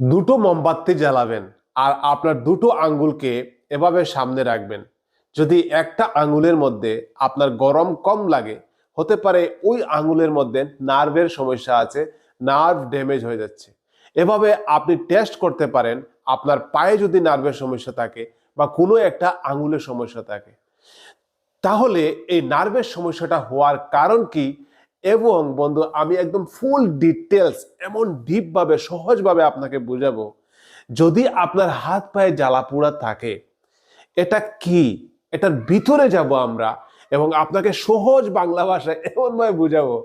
দুটো মোমবাতি জ্বালাবেন আর আপনার দুটো আঙ্গুলকে এভাবে সামনে রাখবেন। যদি একটা আঙ্গুলের মধ্যে আপনার গরম কম লাগে, হতে পারে ওই আঙ্গুলের মধ্যে নার্ভের সমস্যা আছে, নার্ভ ড্যামেজ হয়ে যাচ্ছে। এভাবে আপনি টেস্ট করতে পারেন, আপনার পায়ে যদি নার্ভের সমস্যা থাকে বা কোনো একটা আঙ্গুলের সমস্যা থাকে। তাহলে এই নার্ভের সমস্যাটা হওয়ার কারণ কি? এবং বন্ধু, আমি একদম ফুল ডিটেলস এমন ডিপভাবে সহজভাবে আপনাকে বুঝাবো। যদি আপনার হাত পায়ে জ্বালা পোড়া থাকে, এটা কি? এটার ভিতরে যাব আমরা এবং আপনাকে সহজ বাংলা ভাষায় এমনভাবে বুঝাবো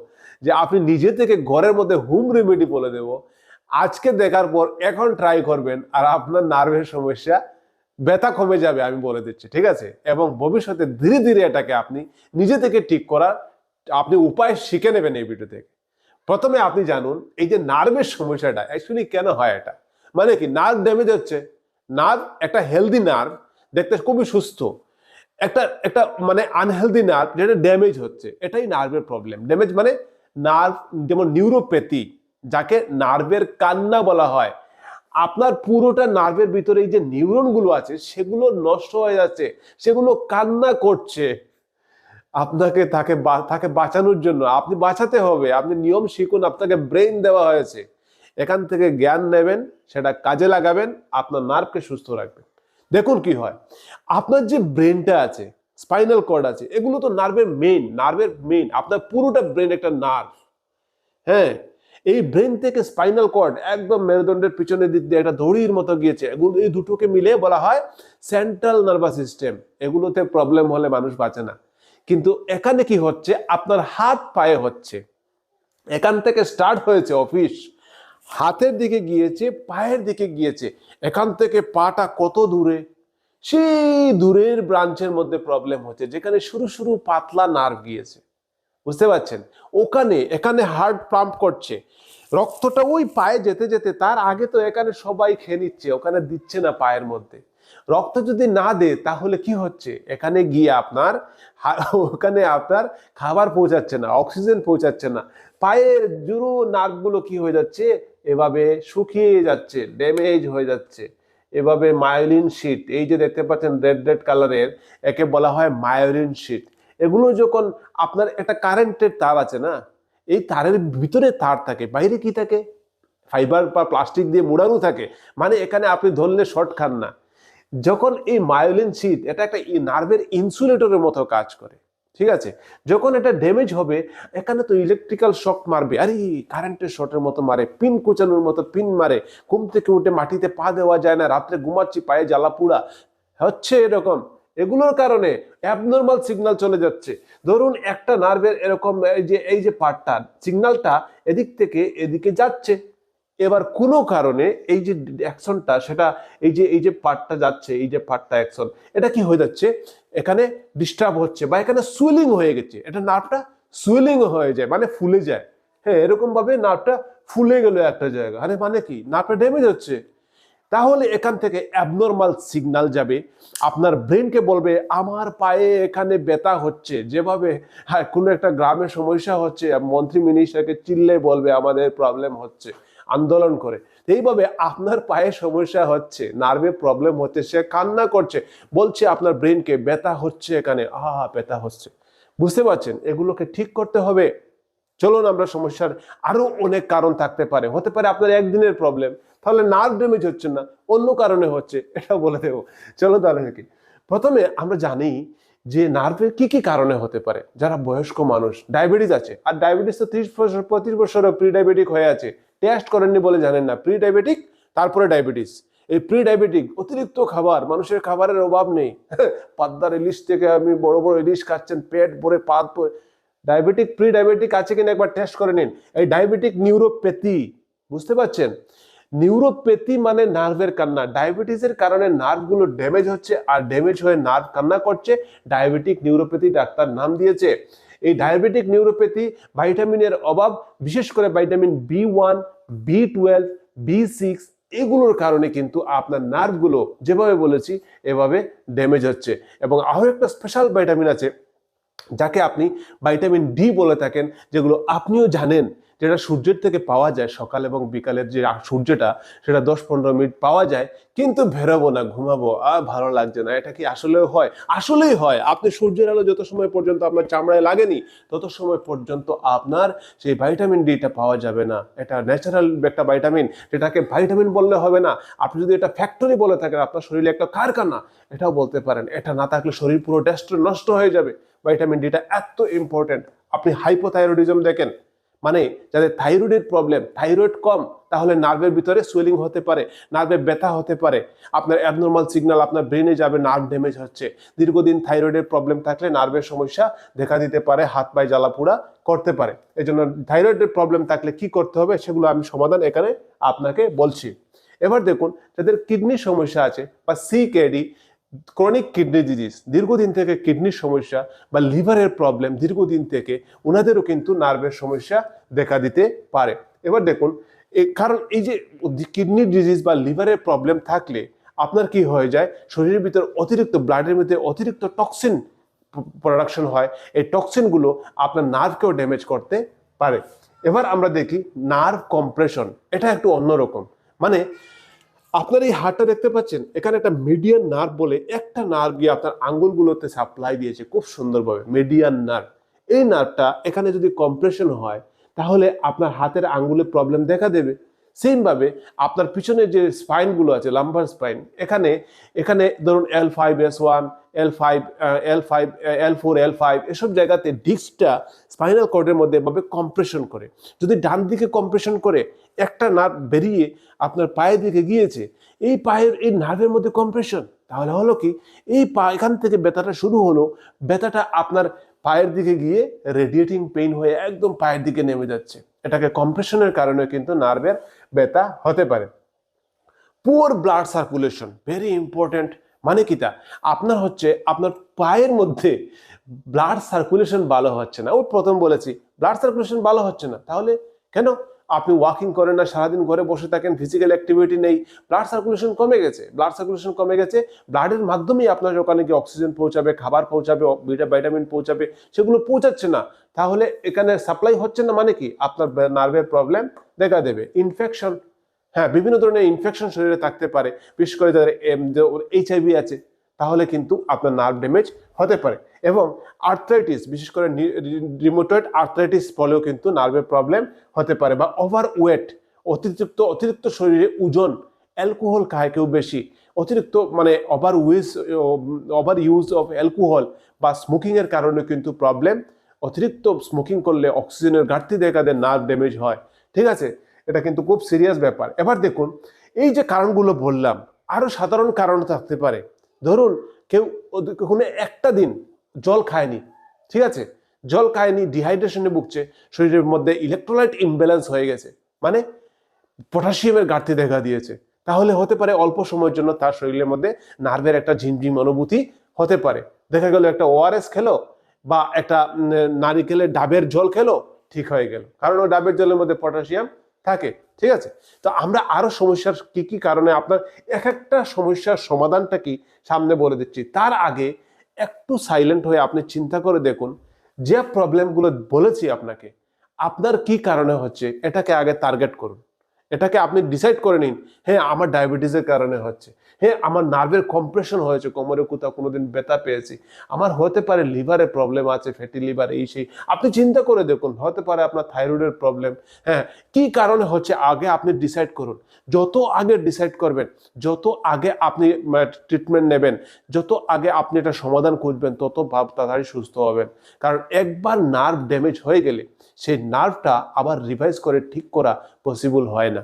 যে আপনি নিজে থেকে ঘরের মধ্যে হোম রেমেডি বলে দেব। আজকে দেখার পর এখন ট্রাই করবেন আর আপনার নার্ভের সমস্যা ব্যথা কমে যাবে, আমি বলে দিচ্ছি, ঠিক আছে? এবং ভবিষ্যতে ধীরে ধীরে এটাকে আপনি নিজে থেকে ঠিক করার আপনি উপায় শিখে নেবেন এই ভিডিও থেকে প্রথমে আপনি জানুন, এই যে নার্ভের সমস্যাটা অ্যাকচুয়ালি কেন হয় এটা? মানে কি, নার্ভ ড্যামেজ হচ্ছে। নার্ভ একটা হেলদি নার্ভ, দেখতে খুবই সুস্থ। একটা একটা মানে আনহেলদি নার্ভ যেটা ড্যামেজ হচ্ছে, এটাই নার্ভের প্রবলেম ড্যামেজ মানে নার্ভ, যেমন নিউরোপ্যাথি যাকে নার্ভের কান্না বলা হয়। আপনার পুরোটা নার্ভের ভিতরে এই যে নিউরনগুলো আছে, সেগুলো নষ্ট হয়ে যাচ্ছে, সেগুলো কান্না করছে। আপনাকে তাকে তাকে বাঁচানোর জন্য, আপনি বাঁচাতে হবে, আপনি নিয়ম শিখুন, আপনাকে ব্রেন দেওয়া হয়েছে। এখান থেকে জ্ঞান নেবেন, সেটা কাজে লাগাবেন, আপনার নার্ভকে সুস্থ রাখবেন। দেখুন কি হয়, আপনার যে ব্রেনটা আছে স্পাইনাল কর্ড আছে, এগুলো তো নার্ভের মেইন নার্ভের মেইন আপনার পুরোটা ব্রেন একটা নার্ভ হ্যাঁ এই ব্রেন থেকে স্পাইনাল কর্ড একদম মেরুদণ্ডের পিছনের দিক দিয়ে একটা দড়ির মতো গিয়েছে, এগুলো এই দুটোকে মিলে বলা হয় সেন্ট্রাল নার্ভাস সিস্টেম এগুলোতে প্রবলেম হলে মানুষ বাঁচে না। কিন্তু এখানে কি হচ্ছে? আপনার হাত পায়ে হচ্ছে। এখান থেকে স্টার্ট হয়েছে অফিস হাতের দিকে গিয়েছে, পায়ের দিকে গিয়েছে। এখান থেকে পাটা কত দূরে? সেই দূরের ব্রাঞ্চের মধ্যে প্রবলেম হচ্ছে, যেখানে শুরু শুরু পাতলা নার্ভ গিয়েছে। বুঝতে পারছেন? ওখানে, এখানে হার্ট পাম্প করছে। রক্তটা ওই পায়ে যেতে যেতে, তার আগে তো এখানে সবাই খেয়ে নিচ্ছে, ওখানে দিচ্ছে না পায়ের মধ্যে। রক্ত যদি না দে, তাহলে কি হচ্ছে? এখানে গিয়ে আপনার ওখানে আপনার খাবার পৌঁছাচ্ছে না, অক্সিজেন পৌঁছাচ্ছে না। পায়ের জুরু নার্ভগুলো কি হয়ে যাচ্ছে? এভাবে শুকিয়ে যাচ্ছে, ড্যামেজ হয়ে যাচ্ছে। এভাবে মায়োলিন শিট এই যে দেখতে পাচ্ছেন রেড রেড কালারের একে বলা হয় মায়োলিন শিট এগুলো যখন আপনার একটা কারেন্টের তার আছে না, এই তারের ভিতরে তার থাকে, বাইরে কি থাকে? ফাইবার বা প্লাস্টিক দিয়ে মোড়ানো থাকে। মানে এখানে আপনি ধরলে শর্ট খান না। যখন এই মায়োলিন শীত এটা একটা নার্ভের ইনসুলেটরের মতো কাজ করে, ঠিক আছে? যখন এটা ড্যামেজ হবে, এখানে তো ইলেকট্রিক্যাল শক মারবে, আরে কারেন্টের শর্টের মতো মারে পিন কুচানোর মতো পিন মারে, ঘুম থেকে উঠে মাটিতে পা দেওয়া যায় না, রাত্রে ঘুমাচ্ছি পায়ে জ্বালা পুড়া, হচ্ছে এরকম। এগুলোর কারণে অ্যাবনর্মাল সিগনাল চলে যাচ্ছে। ধরুন একটা নার্ভের এরকম এই যে এই যে পার্টটা সিগনালটা এদিক থেকে এদিকে যাচ্ছে। এবার কোনো কারণে এই যে অ্যাকশনটা, সেটা এই যে এই যে পার্টটা যাচ্ছে, এই যে পার্টটা অ্যাকশন, এটা কি হয়ে যাচ্ছে? এখানে ডিস্টার্ব হচ্ছে বা এখানে সুইলিং হয়ে গেছে। এটা নার্ভটা সুইলিং হয়ে যায় মানে ফুলে যায়। হ্যাঁ এরকম ভাবে নার্ভটা ফুলে গেল একটা জায়গা। আরে মানে কি? নার্ভটা ড্যামেজ হচ্ছে। তাহলে এখান থেকে অ্যাবনর্মাল সিগন্যাল যাবে। আপনার ব্রেনকে বলবে, আমার পায়ে এখানে ব্যথা হচ্ছে। যেভাবে হ্যাঁ কোনো একটা গ্রামে সমস্যা হচ্ছে, মন্ত্রী মিনিস্টারকে চিল্লে বলবে, আমাদের প্রবলেম হচ্ছে। আন্দোলন করে। এইভাবে আপনার পায়ে সমস্যা হচ্ছে নার্ভে প্রবলেম হচ্ছে, সে কান্না করছে, বলছে আপনার ব্রেনকে ব্যথা হচ্ছে এখানে, আহা, ব্যথা হচ্ছে। বুঝতে পারছেন? এগুলোকে ঠিক করতে হবে। চলুন আমরা সমস্যার আরও অনেক কারণ থাকতে পারে। হতে পারে আপনার একদিনের প্রবলেম তাহলে নার্ভ ড্যামেজ হচ্ছে না, অন্য কারণে হচ্ছে, এটা বলে দেবো। চলো তাহলে প্রথমে আমরা জানি যে নার্ভের কি কি কারণে হতে পারে? যারা বয়স্ক মানুষ, ডায়াবেটিস আছে। আর ডায়াবেটিস তো ত্রিশ বছর, পঁয়ত্রিশ বছরও প্রি ডায়াবেটিক হয়ে আছে। টেস্ট করেননি বলে জানেন না। প্রি ডায়াবেটিক তারপরে ডায়াবেটিস। এই প্রি ডায়াবেটিক অতিরিক্ত খাবার, মানুষের খাবারের অভাব নেই। পাদ্দার ইলিশ থেকে আপনি বড় বড় ইলিশ খাচ্ছেন, পেট ভরে পাত ভরে। ডায়াবেটিক প্রি ডায়াবেটিক আছে কিনা একবার টেস্ট করে নিন। এই ডায়াবেটিক নিউরোপ্যাথি বুঝতে পারছেন? নিউরোপ্যাথি মানে নার্ভের কান্না। ডায়াবেটিসের কারণে নার্ভগুলো ড্যামেজ হচ্ছে আর ড্যামেজ হয়ে নার্ভ কান্না করছে। ডায়াবেটিক নিউরোপ্যাথি ডাক্তার নাম দিয়েছে। এই ডায়াবেটিক নিউরোপ্যাথি ভাইটামিনের অভাব, বিশেষ করে vitamin B one B twelve B six এগুলোর কারণে কিন্তু আপনার নার্ভগুলো যেভাবে বলেছি, এভাবে ড্যামেজ হচ্ছে। এবং আরও একটা স্পেশাল ভাইটামিন আছে, যাকে আপনি ভাইটামিন ডি বলে থাকেন, যেগুলো আপনিও জানেন। যেটা সূর্যের থেকে পাওয়া যায় সকাল এবং বিকালের যে সূর্যটা, সেটা দশ পনেরো মিনিট পাওয়া যায়, কিন্তু বেরোবো না, ঘুমাবো, আর ভালো লাগছে না। এটা কি আসলেও হয়? আসলেই হয়। আপনি সূর্যের আলো যত সময় পর্যন্ত আপনার চামড়ায় লাগেনি, তত সময় পর্যন্ত আপনার সেই ভাইটামিন ডিটা পাওয়া যাবে না। এটা ন্যাচারাল একটা ভাইটামিন যেটাকে ভাইটামিন বললে হবে না। আপনি যদি এটা ফ্যাক্টরি বলে থাকেন, আপনার শরীরে একটা কারখানা, এটাও বলতে পারেন। এটা না থাকলে শরীর পুরো ডেস্ট্র নষ্ট হয়ে যাবে। ভাইটামিন ডিটা এত ইম্পর্টেন্ট আপনি হাইপোথাইরয়েডিজম দেখেন মানে যাদের থাইরয়েডের প্রবলেম থাইরয়েড কম, তাহলে নার্ভের ভিতরে সুয়েলিং হতে পারে নার্ভে ব্যথা হতে পারে। আপনার অ্যাবনর্মাল সিগন্যাল আপনার ব্রেনে যাবে নার্ভ ড্যামেজ হচ্ছে। দীর্ঘদিন থাইরয়েডের প্রবলেম থাকলে নার্ভের সমস্যা দেখা দিতে পারে, হাত পায়ে জ্বালা পোড়া করতে পারে। এই জন্য থাইরয়েডের প্রবলেম থাকলে কি করতে হবে, সেগুলো আমি সমাধান এখানে আপনাকে বলছি। এবার দেখুন, যাদের কিডনির সমস্যা আছে বা সিকেডি ক্রনিক কিডনি ডিজিজ দীর্ঘদিন থেকে কিডনির সমস্যা বা লিভারের প্রবলেম দীর্ঘদিন থেকে ওনাদেরও কিন্তু নার্ভের সমস্যা দেখা দিতে পারে। এবার দেখুন কারণ এই যে কিডনি ডিজিজ বা লিভারের প্রবলেম থাকলে আপনার কি হয়ে যায়? শরীরের ভিতর অতিরিক্ত ব্লাডের মধ্যে অতিরিক্ত টক্সিন প্রোডাকশন হয়। এই টক্সিনগুলো আপনার নার্ভকেও ড্যামেজ করতে পারে। এবার আমরা দেখি নার্ভ কম্প্রেশন এটা একটু অন্যরকম। মানে আপনার এই হাড়টা দেখতে পাচ্ছেন? এখানে একটা মিডিয়ান নার্ভ বলে একটা নার্ভ গিয়ে আপনার আঙ্গুলগুলোতে সাপ্লাই দিয়েছে খুব সুন্দরভাবে মিডিয়ান নার্ভ এই নার্ভটা এখানে যদি কম্প্রেশন হয়, তাহলে আপনার হাতের আঙ্গুলে প্রবলেম দেখা দেবে। সেমভাবে আপনার পিছনে যে স্পাইনগুলো আছে লাম্বার স্পাইন এখানে এখানে ধরুন L five S one L five L five L four L five এসব জায়গাতে ডিস্কটা স্পাইনাল কর্ডের মধ্যে এভাবে কম্প্রেশন করে। যদি ডান দিকে কম্প্রেশন করে, একটা নার্ভ বেরিয়ে আপনার পায়ের দিকে গিয়েছে, এই পায়ের, এই নার্ভের মধ্যে কম্প্রেশন তাহলে হলো কি, এই পা এখান থেকে ব্যথাটা শুরু হলো, ব্যথাটা আপনার পায়ের দিকে গিয়ে রেডিয়েটিং পেইন হয়ে একদম পায়ের দিকে নেমে যাচ্ছে। এটাকে কম্প্রেশনের কারণে কিন্তু নার্ভের ব্যথা হতে পারে। Poor blood circulation very important মানে কি তা? আপনার হচ্ছে, আপনার পায়ের মধ্যে ব্লাড সার্কুলেশন ভালো হচ্ছে না। ও প্রথম বলেছি ব্লাড সার্কুলেশন ভালো হচ্ছে না। তাহলে কেন? আপনি ওয়াকিং করেন না, সারাদিন ঘরে বসে থাকেন ফিজিক্যাল অ্যাক্টিভিটি নেই ব্লাড সার্কুলেশন কমে গেছে ব্লাড সার্কুলেশন কমে গেছে ব্লাডের মাধ্যমেই আপনার ওখানে গিয়ে অক্সিজেন পৌঁছাবে, খাবার পৌঁছাবে ভিটামিন পৌঁছাবে, সেগুলো পৌঁছাচ্ছে না। তাহলে এখানে সাপ্লাই হচ্ছে না মানে কি? আপনার নার্ভের প্রবলেম দেখা দেবে। ইনফেকশন হ্যাঁ বিভিন্ন ধরনের ইনফেকশন শরীরে থাকতে পারে। বিশেষ করে যাদের এইচআইভি আছে, তাহলে কিন্তু আপনার নার্ভ ড্যামেজ হতে পারে। এবং আর্থ্রাইটিস বিশেষ করে রিমোটয়েড আর্থ্রাইটিস ফলেও কিন্তু নার্ভের প্রবলেম হতে পারে বা ওভার ওয়েট অতিরিক্ত অতিরিক্ত শরীরে ওজন অ্যালকোহল খায় কেউ বেশি, অতিরিক্ত মানে over use over use of alcohol বা স্মোকিংয়ের কারণে কিন্তু প্রবলেম অতিরিক্ত স্মোকিং করলে অক্সিজেনের ঘাটতি দেয় নার্ভ ড্যামেজ হয়, ঠিক আছে? এটা কিন্তু খুব সিরিয়াস ব্যাপার। এবার দেখুন, এই যে কারণগুলো বললাম আরও সাধারণ কারণ থাকতে পারে। ধরুন, কেউ কোনো একটা দিন জল খায়নি, ঠিক আছে? জল খায়নি ডিহাইড্রেশনে ভুগছে, শরীরের মধ্যে ইলেকট্রোলাইট ইমব্যালেন্স হয়ে গেছে মানে পটাশিয়ামের ঘাটতি দেখা দিয়েছে। তাহলে হতে পারে অল্প সময়ের জন্য তার শরীরের মধ্যে নার্ভের একটা ঝিমঝিম অনুভূতি হতে পারে। দেখা গেল একটা ওআরএস খেলো বা একটা নারিকেলের ডাবের জল খেলো, ঠিক হয়ে গেল। কারণ ওই ডাবের জলের মধ্যে পটাশিয়াম থাকে, ঠিক আছে? তো আমরা আরও সমস্যার কি কি কারণে আপনার এক একটা সমস্যার সমাধানটা কি সামনে বলে দিচ্ছি। তার আগে একটু সাইলেন্ট হয়ে আপনি চিন্তা করে দেখুন যে প্রবলেমগুলো বলেছি আপনাকে, আপনার কি কারণে হচ্ছে, এটাকে আগে টার্গেট করুন। এটাকে আপনি ডিসাইড করে নিন হ্যাঁ আমার ডায়াবেটিসের কারণে হচ্ছে হ্যাঁ আমার নার্ভের কম্প্রেশন হয়েছে, কোমরে কোথাও কোনোদিন ব্যথা পেয়েছি, আমার হতে পারে লিভারের প্রবলেম আছে ফ্যাটি লিভার এই সেই, আপনি চিন্তা করে দেখুন, হতে পারে আপনার থাইরয়েডের প্রবলেম হ্যাঁ কি কারণে হচ্ছে, আগে আপনি ডিসাইড করুন, যত আগে ডিসাইড করবেন, যত আগে আপনি ট্রিটমেন্ট নেবেন, যত আগে আপনি এটা সমাধান খুঁজবেন, তত ভাব তাড়াতাড়ি সুস্থ হবেন, কারণ একবার নার্ভ ড্যামেজ হয়ে গেলে, সেই নার্ভটা আবার রিভাইজ করে ঠিক করা পসিবল হয় না।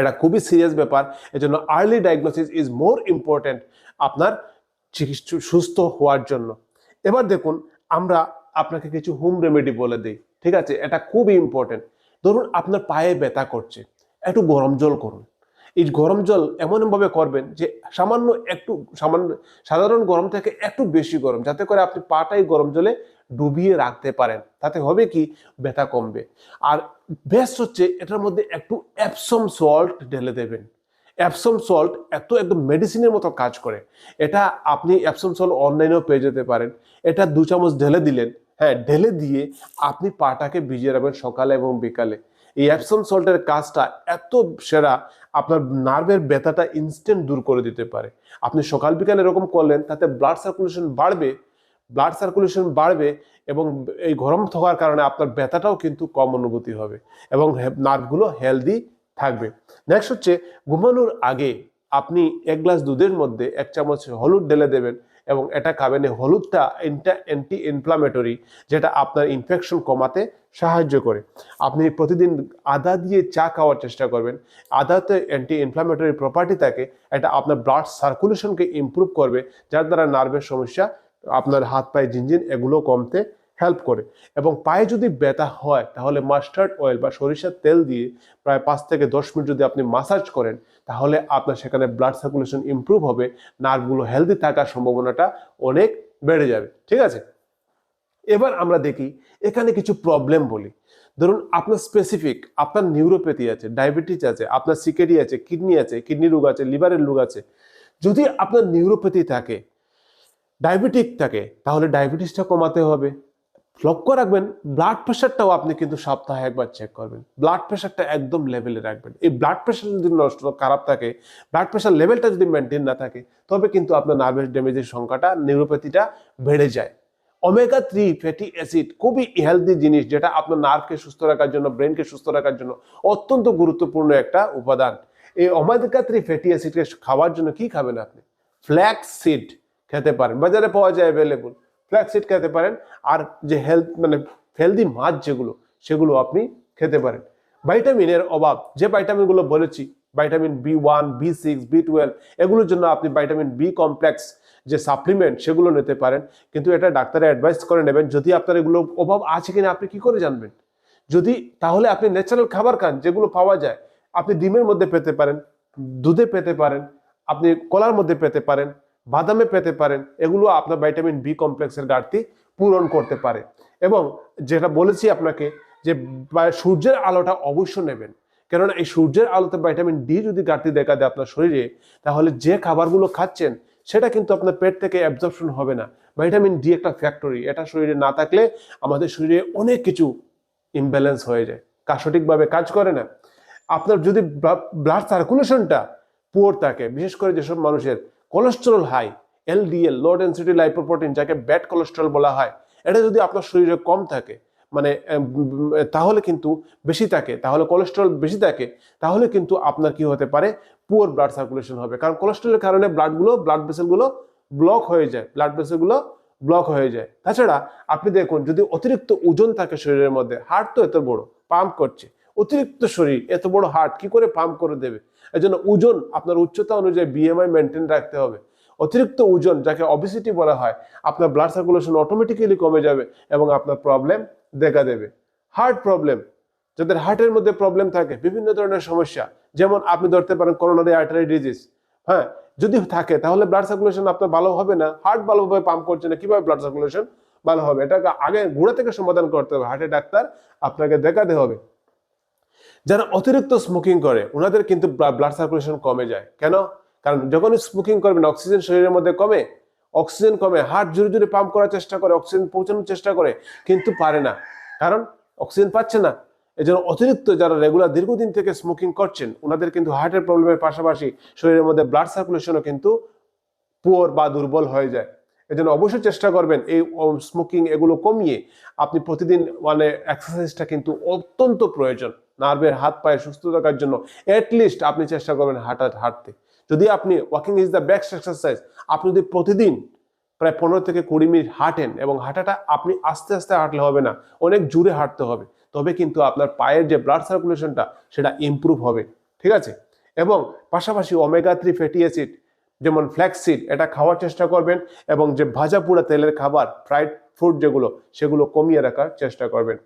এটা খুবই সিরিয়াস ব্যাপার। এজন্য early diagnosis is more important আপনার সুস্থ হওয়ার জন্য। এবার দেখুন, আমরা আপনাকে কিছু হোম রেমেডি বলে দিই, ঠিক আছে? এটা খুবই ইম্পর্ট্যান্ট ধরুন আপনার পায়ে ব্যথা করছে, একটু গরম জল করুন। এই গরম জল এমনভাবে করবেন যে সামান্য একটু, সামান্য, সাধারণ গরম থেকে একটু বেশি গরম, যাতে করে আপনি পাটাই গরম জলে ডুবিয়ে রাখতে পারেন। তাতে হবে কি? ব্যথা কমবে। আর বেস্ট হচ্ছে এটার মধ্যে একটু অ্যাপসম সল্ট ঢেলে দেবেন। অ্যাপসম সল্ট এত একদম মেডিসিনের মতো কাজ করে। এটা আপনি অ্যাপসম সল্ট অনলাইনেও পেয়ে যেতে পারেন। এটা দু চামচ ঢেলে দিলেন। হ্যাঁ ঢেলে দিয়ে আপনি পাটাকে ভিজিয়ে রাখবেন সকালে এবং বিকালে। এই অ্যাপসন সল্টের কাজটা এত সেরা, আপনার নার্ভের ব্যথাটা ইনস্ট্যান্ট দূর করে দিতে পারে। আপনি সকাল বিকাল এরকম করলেন, তাতে ব্লাড সার্কুলেশন বাড়বে ব্লাড সার্কুলেশন বাড়বে এবং এই গরম থাকার কারণে আপনার ব্যথাটাও কিন্তু কম অনুভূতি হবে এবং নার্ভগুলো হেলদি থাকবে। নেক্সট হচ্ছে, ঘুমানোর আগে আপনি এক গ্লাস দুধের মধ্যে এক চামচ হলুদ ঢেলে দেবেন। এবং এটা খাবেন হলুদটা হলুদটা অ্যান্টি ইনফ্লামেটরি যেটা আপনার ইনফেকশন কমাতে সাহায্য করে। আপনি প্রতিদিন আদা দিয়ে চা খাওয়ার চেষ্টা করবেন। আদাতে অ্যান্টি ইনফ্লামেটরি প্রপার্টি থাকে, এটা আপনার ব্লাড সার্কুলেশনকে ইম্প্রুভ করবে, যার দ্বারা নার্ভের সমস্যা, আপনার হাত পায়ে জিনজিন, এগুলো কমতে হেল্প করে। এবং পায়ে যদি ব্যথা হয়, তাহলে মাস্টার্ড অয়েল বা সরিষার তেল দিয়ে প্রায় পাঁচ থেকে দশ মিনিট যদি আপনি মাসাজ করেন, তাহলে আপনার সেখানে ব্লাড সার্কুলেশন ইমপ্রুভ হবে নার্ভগুলো হেলদি থাকার সম্ভাবনাটা অনেক বেড়ে যাবে। ঠিক আছে? এবার আমরা দেখি, এখানে কিছু প্রবলেম বলি। ধরুন, আপনার স্পেসিফিক আপনার নিউরোপ্যাথি আছে ডায়াবেটিস আছে, আপনার সিকেডি আছে কিডনি আছে কিডনি রোগ আছে লিভারের রোগ আছে। যদি আপনার নিউরোপ্যাথি থাকে ডায়াবেটিক থাকে, তাহলে ডায়াবেটিসটা কমাতে হবে। লক্ষ্য রাখবেন ব্লাড প্রেশারটাও আপনি কিন্তু সপ্তাহে একবার চেক করবেন। ব্লাড প্রেশারটা একদম লেভেলে রাখবেন। এই ব্লাড প্রেশার যদি নষ্ট, খারাপ থাকে ব্লাড প্রেশার লেভেলটা যদি মেনটেন না থাকে, তবে কিন্তু আপনার নার্ভাস ড্যামেজের সংখ্যাটা নিউরোপ্যাথিটা বেড়ে যায়। ওমেগা থ্রি ফ্যাটি অ্যাসিড খুবই হেলদি জিনিস, যেটা আপনার নার্ভকে সুস্থ রাখার জন্য ব্রেনকে সুস্থ রাখার জন্য অত্যন্ত গুরুত্বপূর্ণ একটা উপাদান। এই ওমেগা থ্রি ফ্যাটি অ্যাসিডকে খাওয়ার জন্য কি খাবেন আপনি? ফ্ল্যাক্স সিড খেতে পারেন। বাজারে পাওয়া যায় অ্যাভেলেবল ফ্ল্যাক্সিড খেতে পারেন। আর যে হেলথ মানে হেলদি মাছ যেগুলো, সেগুলো আপনি খেতে পারেন। ভাইটামিনের অভাব, যে ভাইটামিনগুলো বলেছি vitamin B one B six B twelve এগুলোর জন্য আপনি ভাইটামিন বি কমপ্লেক্স যে সাপ্লিমেন্ট সেগুলো নিতে পারেন। কিন্তু এটা ডাক্তারে অ্যাডভাইস করে নেবেন, যদি আপনার এগুলো অভাব আছে কিনা, আপনি কি করে জানবেন? যদি, তাহলে আপনি ন্যাচারাল খাবার খান, যেগুলো পাওয়া যায়, আপনি ডিমের মধ্যে পেতে পারেন, দুধে পেতে পারেন, আপনি কলার মধ্যে পেতে পারেন বাদামে পেতে পারেন। এগুলো আপনার ভাইটামিন বি কমপ্লেক্সের ঘাটতি পূরণ করতে পারে। এবং যেটা বলেছি আপনাকে যে সূর্যের আলোটা অবশ্য নেবেন। কেননা এই সূর্যের আলোতে ভাইটামিন ডি যদি ঘাটতি দেখা দেয় আপনার শরীরে, তাহলে যে খাবারগুলো খাচ্ছেন, সেটা কিন্তু আপনার পেট থেকে অ্যাবজর্পশন হবে না। ভাইটামিন ডি একটা ফ্যাক্টরি এটা শরীরে না থাকলে আমাদের শরীরে অনেক কিছু ইমব্যালেন্স হয়ে যায়। কাজ সঠিকভাবে কাজ করে না? আপনার যদি ব্লাড সার্কুলেশনটা পুয়ার থাকে, বিশেষ করে যেসব মানুষের cholesterol high LDL low density lipoprotein যাকে ব্যাড কোলেস্টেরল বলা হয়, এটা যদি আপনার শরীরে কম থাকে মানে তাহলে কিন্তু বেশি থাকে, তাহলে কোলেস্টেরল বেশি থাকে, তাহলে কিন্তু আপনার কি হতে পারে পুয়ার ব্লাড সার্কুলেশন হবে। কারণ কোলেস্টেরলের কারণে ব্লাডগুলো ব্লাড ভেসেলগুলো ব্লক হয়ে যায় ব্লাড ভেসেলগুলো ব্লক হয়ে যায়। তাছাড়া আপনি দেখুন, যদি অতিরিক্ত ওজন থাকে শরীরের মধ্যে হার্ট তো এত বড় পাম্প করছে, অতিরিক্ত শরীর, এত বড় হার্ট কি করে পাম্প করে দেবে? এই জন্য ওজন আপনার উচ্চতা অনুযায়ী বিএমআই মেনটেন রাখতে হবে। অতিরিক্ত ওজন, যাকে অবিসিটি বলা হয়, আপনার ব্লাড সার্কুলেশন অটোমেটিক্যালি কমে যাবে এবং আপনার প্রবলেম দেখা দেবে। হার্ট প্রবলেম যাদের হার্টের মধ্যে প্রবলেম থাকে, বিভিন্ন ধরনের সমস্যা, যেমন আপনি ধরতে পারেন করোনারি আর্টারি ডিজিজ হ্যাঁ? যদি থাকে, তাহলে ব্লাড সার্কুলেশন আপনার ভালো হবে না। হার্ট ভালোভাবে পাম্প করছে না, কীভাবে ব্লাড সার্কুলেশন ভালো হবে? এটাকে আগে গোড়া থেকে সমাধান করতে হবে। হার্টের ডাক্তার আপনাকে দেখাতে হবে। যারা অতিরিক্ত স্মোকিং করে, ওনাদের কিন্তু ব্লাড সার্কুলেশন কমে যায়। কেন? কারণ যখন স্মোকিং করবেন অক্সিজেন শরীরের মধ্যে কমে অক্সিজেন কমে হার্ট জোরে জোরে পাম্প করার চেষ্টা করে অক্সিজেন পৌঁছানোর চেষ্টা করে, কিন্তু পারে না। কারণ অক্সিজেন পাচ্ছে না। এই জন্য অতিরিক্ত যারা রেগুলার দীর্ঘদিন থেকে স্মোকিং করছেন, ওনাদের কিন্তু হার্টের প্রবলেমের পাশাপাশি শরীরের মধ্যে ব্লাড সার্কুলেশনও কিন্তু পুয়ার বা দুর্বল হয়ে যায়। এই জন্য অবশ্যই চেষ্টা করবেন এই স্মোকিং এগুলো কমিয়ে আপনি প্রতিদিন মানে এক্সারসাইজটা কিন্তু অত্যন্ত প্রয়োজন। নার্ভের হাত পায়ে সুস্থ থাকার জন্য অ্যাটলিস্ট আপনি চেষ্টা করবেন হাঁটা হাঁটতে। যদি আপনি walking is the best exercise আপনি যদি প্রতিদিন প্রায় পনেরো থেকে কুড়ি মিনিট হাঁটেন এবং হাঁটাটা আপনি আস্তে আস্তে হাঁটলে হবে না, অনেক জুড়ে হাঁটতে হবে, তবে কিন্তু আপনার পায়ের যে ব্লাড সার্কুলেশনটা সেটা ইম্প্রুভ হবে, ঠিক আছে? এবং পাশাপাশি ওমেগা থ্রি ফ্যাটি অ্যাসিড যেমন ফ্ল্যাক্সিড এটা খাওয়ার চেষ্টা করবেন এবং যে ভাজা পুরা তেলের খাবার ফ্রাইড ফুড যেগুলো, সেগুলো কমিয়ে রাখার চেষ্টা করবেন।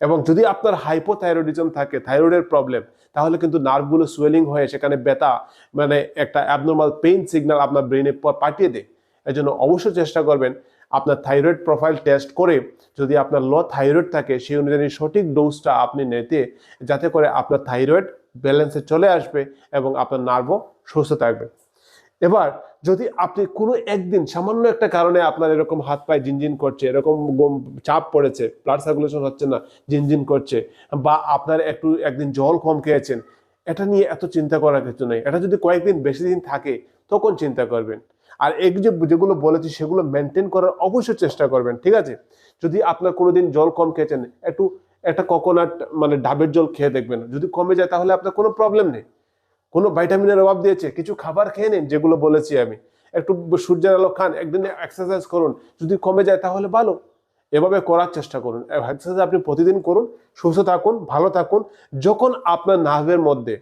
এবং যদি আপনার হাইপোথাইরয়েডিজম থাকে থাইরয়েডের প্রবলেম তাহলে কিন্তু নার্ভগুলো সোয়েলিং হয়ে সেখানে ব্যথা মানে একটা অ্যাবনর্মাল পেইন সিগন্যাল আপনার ব্রেনে পাঠিয়ে দেয়। এই জন্য অবশ্যই চেষ্টা করবেন আপনার থাইরয়েড প্রোফাইল টেস্ট করে যদি আপনার লো থাইরয়েড থাকে, সেই অনুযায়ী সঠিক ডোজটা আপনি নিতে, যাতে করে আপনার থাইরয়েড ব্যালেন্সে চলে আসবে এবং আপনার নার্ভও সুস্থ থাকবে। এবার, যদি আপনি কোনো একদিন, সামান্য একটা কারণে আপনার এরকম হাত পায়ে জিনজিন করছে, এরকম চাপ পড়েছে ব্লাড সার্কুলেশন হচ্ছে না, জিনজিন করছে, বা আপনার একটু একদিন জল কম খেয়েছেন, এটা নিয়ে এত চিন্তা করার কিছু নেই। এটা যদি কয়েকদিন বেশি দিন থাকে, তখন চিন্তা করবেন। আর এই যে যেগুলো বলেছি, সেগুলো মেনটেন করার অবশ্যই চেষ্টা করবেন, ঠিক আছে? যদি আপনার কোনোদিন জল কম খেয়েছেন, একটু একটা কোকোনাট মানে ডাবের জল খেয়ে দেখবেন। যদি কমে যায়, তাহলে আপনার কোনো প্রবলেম নেই। কোনো ভাইটামিনের অভাব দিয়েছে, কিছু খাবার খেয়ে নিন, যেগুলো বলেছি আমি। একটু সূর্যের আলো খান, একদিনে এক্সারসাইজ করুন, যদি কমে যায় তাহলে ভালো। এভাবে করার চেষ্টা করুন। এক্সারসাইজ আপনি প্রতিদিন করুন, সুস্থ থাকুন, ভালো থাকুন, যখন আপনার নার্ভের মধ্যে,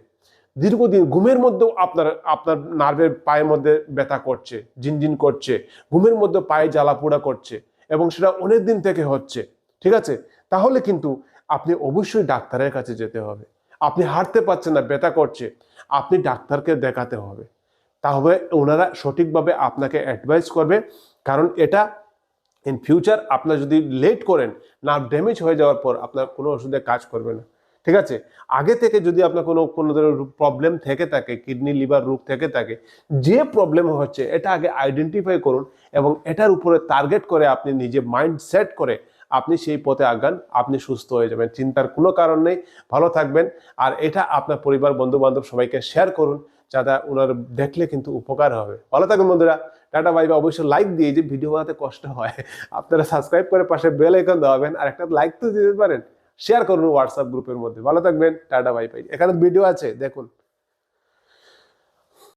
দীর্ঘদিন ঘুমের মধ্যেও আপনার আপনার নার্ভের পায়ের মধ্যে ব্যথা করছে, জিনজিন করছে, ঘুমের মধ্যে পায়ে জ্বালা পোড়া করছে, এবং সেটা অনেক দিন থেকে হচ্ছে, ঠিক আছে? তাহলে কিন্তু আপনি অবশ্যই ডাক্তারের কাছে যেতে হবে। আপনি হাঁটতে পারছেন না, ব্যথা করছে আপনি ডাক্তারকে দেখাতে হবে। তাহলে ওনারা সঠিকভাবে আপনাকে অ্যাডভাইস করবে। কারণ এটা ইন ফিউচার আপনার যদি লেট করেন নার্ভ ড্যামেজ হয়ে যাওয়ার পর আপনার কোনো ওষুধে কাজ করবে না। ঠিক আছে? আগে থেকে যদি আপনার কোনো কোনো ধরনের প্রবলেম থেকে থাকে কিডনি লিভার রোগ থেকে থাকে, যে প্রবলেম হচ্ছে, এটা আগে আইডেন্টিফাই করুন এবং এটার উপরে টার্গেট করে আপনি নিজে মাইন্ড সেট করে আপনি সেই পথে আগান, আপনি সুস্থ হয়ে যাবেন। চিন্তার কোনো কারণ নেই। ভালো থাকবেন। আর এটা আপনার পরিবার বন্ধু বান্ধব সবাইকে শেয়ার করুন, যাতে ওনার দেখলে কিন্তু উপকার হবে। ভালো থাকুন বন্ধুরা। টাটা বাই অবশ্যই লাইক দিয়ে যে ভিডিও বানাতে কষ্ট হয়। আপনারা সাবস্ক্রাইব করে পাশে বেল আইকন দেওয়াবেন আর একটা লাইক তো দিতে পারেন। শেয়ার করুন হোয়াটসঅ্যাপ গ্রুপের মধ্যে। ভালো থাকবেন। টাটা বাই এখানে ভিডিও আছে। দেখুন।